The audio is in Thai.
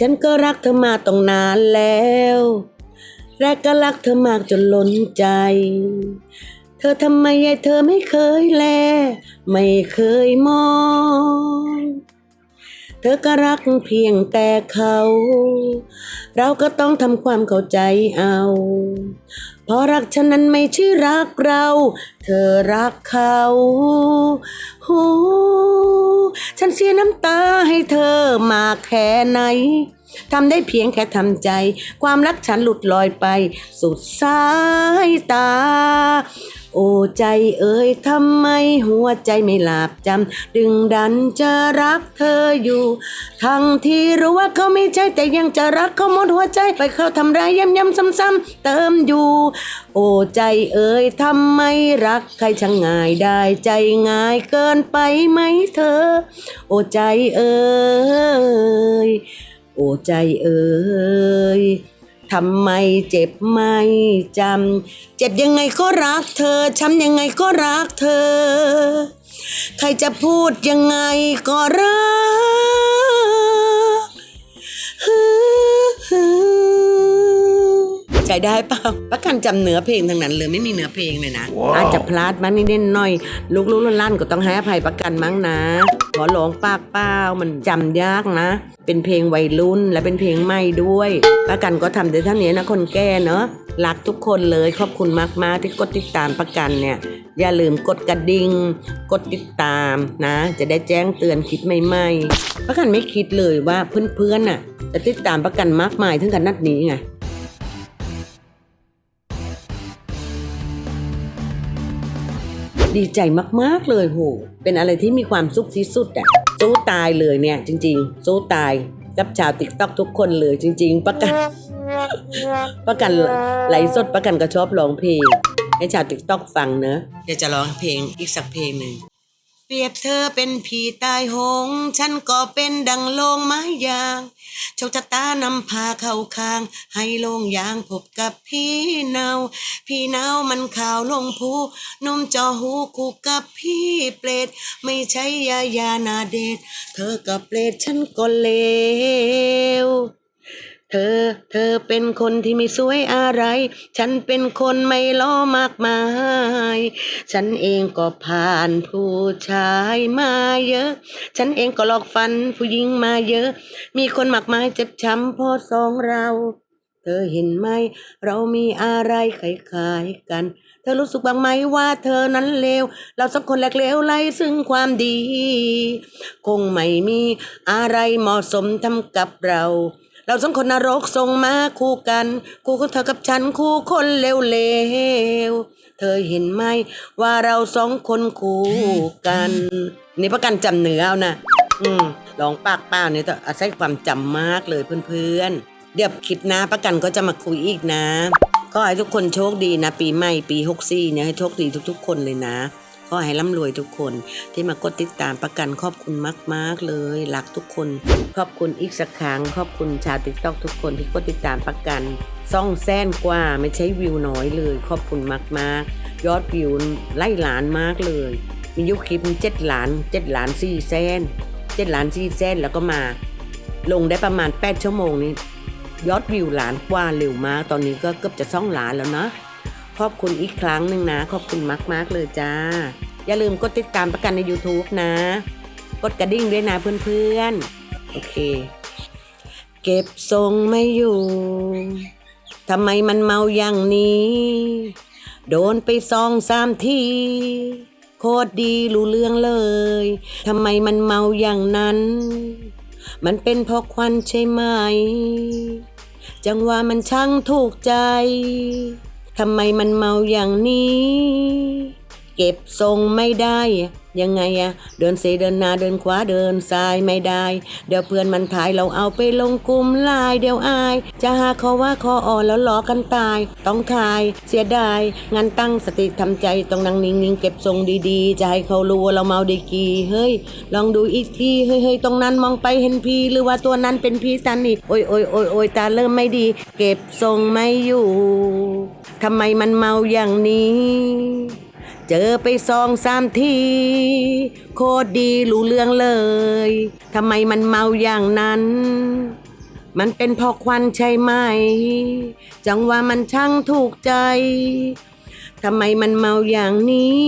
ฉันก็รักเธอมาต้องนานแล้ว แรกก็รักเธอมากจนล้นใจ เธอทำไมยายเธอไม่เคยแล ไม่เคยมอง เธอก็รักเพียงแต่เขา เราก็ต้องทำความเข้าใจเอา เพราะรักฉันนั้นไม่ใช่รักเรา เธอรักเขาหูฉันเสียน้ำตาให้เธอมาแค่ไหนทำได้เพียงแค่ทำใจ ความรักฉันหลุดลอยไป สุดสายตา โอ้ใจเอ่ยทำไมหัวใจไม่หลับจำดึงดันจะรักเธออยู่ ทั้งที่รู้ว่าเขาไม่ใช่แต่ยังจะรักเขาหมดหัวใจไปเขาทำร้ายย้ำย้ำซ้ำๆเติมอยู่ โอ้ใจเอ่ยทำไมรักใครช่างง่ายได้ใจง่ายเกินไปไหมเธอ โอ้ใจเอ่ยโอ้ใจเอ่ย ทำไมเจ็บไม่จำ เจ็บยังไงก็รักเธอ ช้ำยังไงก็รักเธอ ใครจะพูดยังไงก็รักใช้ได้เปล่าประกันจำเนื้อเพลงทั้งนั้นเลยไม่มีเนื้อเพลงเลยนะ อาจจะพลาดบ้างนิดๆหน่อย ลูกๆลั่นๆก็ต้องให้อภัยประกันมั้งนะ ขอร้องปากเปล่ามันจำยากนะ เป็นเพลงวัยรุ่นและเป็นเพลงใหม่ด้วยประกันก็ทำได้เท่านี้นะคนแก่เนอะรักทุกคนเลยขอบคุณมากๆที่กดติดตามประกันเนี่ย อย่าลืมกดกระดิ่งกดติดตามนะ จะได้แจ้งเตือนคลิปใหม่ๆประกันไม่คิดเลยว่าเพื่อนๆน่ะ จะติดตามประกันมากมายถึงขนาดนี้ไง ดีใจมากๆเลยโห เป็นอะไรที่มีความสุขที่สุดอะสู้ตายเลยเนี่ยจริง ๆ สู้ตายกับชาวติ๊กต็อกทุกคนเลยจริง ๆ ประกัน ประกันไหลสดประกันก็ชอบร้องเพลง ให้ชาวติ๊กต็อกฟังเนอะเดี๋ยวจะร้องเพลงอีกสักเพลงหนึ่ง เปรียบเธอเป็นผีตายโหง ฉันก็เป็นดังโลงไม้ยางโชคชะตานำพาเข้าข้าง ให้โลงยางพบกับพี่เนา พี่เนามันข่าวลงภูนมจอหูคู่กับพี่เปรตไม่ใช่ยายานาเดชเธอกับเปรตฉันก็เลว เธอ เธอเป็นคนที่ไม่สวยอะไร ฉันเป็นคนไม่ล้อมากมาย ฉันเองก็ผ่านผู้ชายมาเยอะ ฉันเองก็หลอกฟันผู้หญิงมาเยอะ มีคนมากมายเจ็บช้ำพราะสองเรา เธอเห็นไหม เรามีอะไรคล้ายๆกัน เธอรู้สึกบ้างไหมว่าเธอนั้นเลว เราสองคนแหลกเลวไร้ซึ่งความดี คงไม่มีอะไรเหมาะสมทำกับเรา เราสองคนนรกส่งมาคู่กัน คู่ของเธอกับฉันคู่คนเลวๆเธอเห็นไหมว่าเราสองคนคู่กัน นี่ประกันจำเนื้อเอานะอืมลองปากเปล่าเนี่ยต้องอาศัยความจำมากเลยเพื่อนๆ เดี๋ยวคลิปหน้าประกันก็จะมาคุยอีกนะ ก็ให้ทุกคนโชคดีนะ ปีใหม่ปี 64เนี่ยให้โชคดีทุกๆ คนเลยนะ ก็ให้ร่ำรวยทุกคนที่มากดติดตามประกันขอบคุณมาก ๆ เลยรักทุกคนขอบคุณอีกสักครั้งขอบคุณชาวติ๊กต็อกทุกคนที่กดติดตามประกันซ่องแสนกว่าไม่ใช่วิวน้อยเลย ขอบคุณมาก ๆ ยอดวิวไล่ล้านมากเลย มียุคคลิปเจ็ดล้านเจ็ดล้านสี่แสนเจ็ดล้านสี่แสนแล้วก็มา ลงได้ประมาณ 8 ชั่วโมงนี้ยอดวิวล้านกว่าเร็วมาก ตอนนี้ก็เกือบจะซ่องล้านแล้วนะ ขอบคุณอีกครั้งหนึ่งนะ ขอบคุณมาก ๆ เลยจ้า อย่าลืมกดติดตามประกันใน YouTube นะ กดกระดิ่งด้วยนะเพื่อนๆ โอเค เก็บทรงไม่อยู่ทำไมมันเมาอย่างนี้ โดนไปสองสามทีโคตรดีรู้เรื่องเลยทำไมมันเมาอย่างนั้น มันเป็นเพราะควันใช่ไหม จังว่ามันช่างถูกใจ ทำไมมันเมาอย่างนี้ เก็บทรงไม่ได้ ยังไงอะเดินเซเดินหนาเดินขวาเดินซ้ายไม่ได้ เดี๋ยวเพื่อนมันถ่ายเราเอาไปลงกลุ่มไลน์เดี๋ยวอาย จะหาเขาว่าคออ่อนแล้วล้อกันตาย ต้องถ่าย เสียดายงานตั้งสติทำใจต้องนั่งนิ่งๆเก็บทรงดีๆ จะให้เขารู้ว่าเราเมาด้กี่เฮ้ยลองดูอีกทีเฮ้ยเฮ้ยตรงนั้นมองไปเห็นพีหรือว่าตัวนั้นเป็นพีตานี่โอ้ยโอ้ยโอ้ยโอ้ยตาเริ่มไม่ดี เก็บทรงไม่อยู่ทำไมมันเมาอย่างนี้ เจอไปสองสามที โคตรดีรู้เรื่องเลยทำไมมันเมาอย่างนั้น มันเป็นพอควันใช่ไหม จังว่ามันช่างถูกใจทำไมมันเมาอย่างนี้